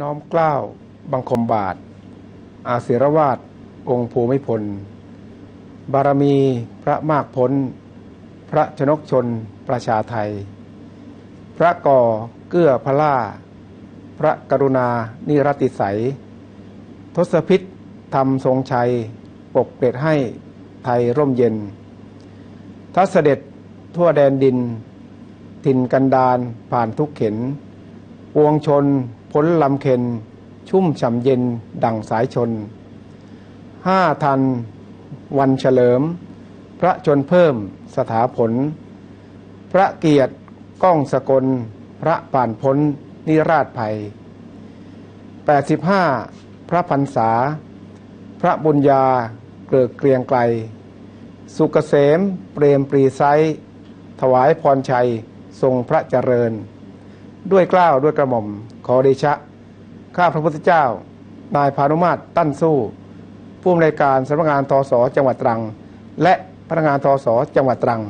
น้อมเกล้าวบังคมบาท อาศิรวาสองค์ภูมิพล บารมีพระมากพ้น พระชนกชนประชาไทย พระก่อเกื้อพระล่า พระกรุณา นิรติใสยทศพิษธรรมทรงชัย ปกเกร็ดให้ไทยร่มเย็น ทัศเสด็จทั่วแดนดิน ถิ่นกันดารผ่านทุกเข็นปวงชน พ้นลำเค็น ชุ่มฉ่ำเย็นดั่งสายชน ห้าทัน วันเฉลิม พระชนเพิ่มสถาผล พระเกียรติก้องสกล พระป่านพ้น นิราชภัย 85 พระพรรษา พระบุญญาเกลือเกรียงไกล สุกเกษมเปรมปรีไซส์ถวายพรชัยทรงพระเจริญ ด้วยกล้าวด้วยกระหม่อม ขอเดชะ ข้าพระพุทธเจ้า นายพานุมาตรตั้นสู้ ผู้อำนวยการสำนักงานทศจังหวัดตรัง และพนักงานทศจังหวัดตรัง